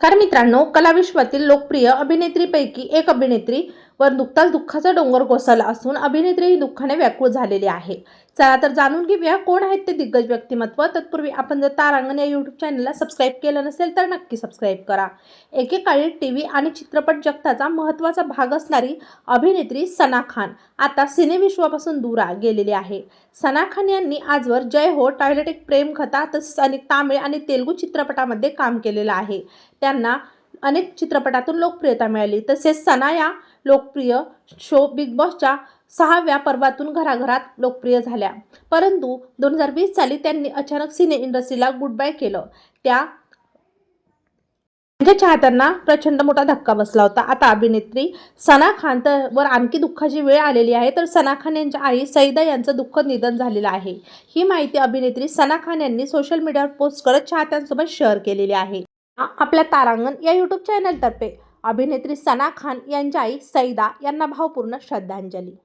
कारण मित्रांनो कलाविश्वातील लोकप्रिय अभिनेत्रीपैकी एक अभिनेत्री वर नुकताच दुःखाचा डोंगर कोसळला असून अभिनेत्री ही दुःखाने व्याकुळ झालेली आहे. चला तर जाणून घेऊया कोण आहेत ते दिग्गज व्यक्तिमत्व. तत्पूर्वी आपण जर तारांगण या यूट्यूब चॅनलला सबस्क्राईब केलं नसेल तर नक्की सबस्क्राईब करा. एकेकाळी टी व्ही आणि चित्रपट जगताचा महत्त्वाचा भाग असणारी अभिनेत्री सना खान आता सिनेविश्वापासून दूर गेलेली आहे. सना खान यांनी आजवर जय हो टॉयलेट एक प्रेम कथा तसेच अनेक तामिळ आणि तेलुगू चित्रपटामध्ये काम केलेलं आहे. त्यांना अनेक चित्रपटातून लोकप्रियता मिळाली. तसेच सना या लोकप्रिय शो बिग बॉसच्या सहाव्या पर्वातून घराघरात लोकप्रिय झाल्या. परंतु दोन हजार वीस साली त्यांनी अचानक सिने इंडस्ट्रीला गुड बाय केलं. त्या म्हणजे चाहत्यांना प्रचंड मोठा धक्का बसला होता. आता अभिनेत्री सना खान तर वर आणखी दुःखाची वेळ आलेली आहे. तर सना खान यांच्या आई सईदा यांचं दुःख निधन झालेलं आहे. ही माहिती अभिनेत्री सना खान यांनी सोशल मीडियावर पोस्ट करत चाहत्यांसोबत शेअर केलेली आहे. आपल्या तारांगण या यूट्यूब चॅनलतर्फे अभिनेत्री सना खान यांच्या आई सईदा यांना भावपूर्ण श्रद्धांजली.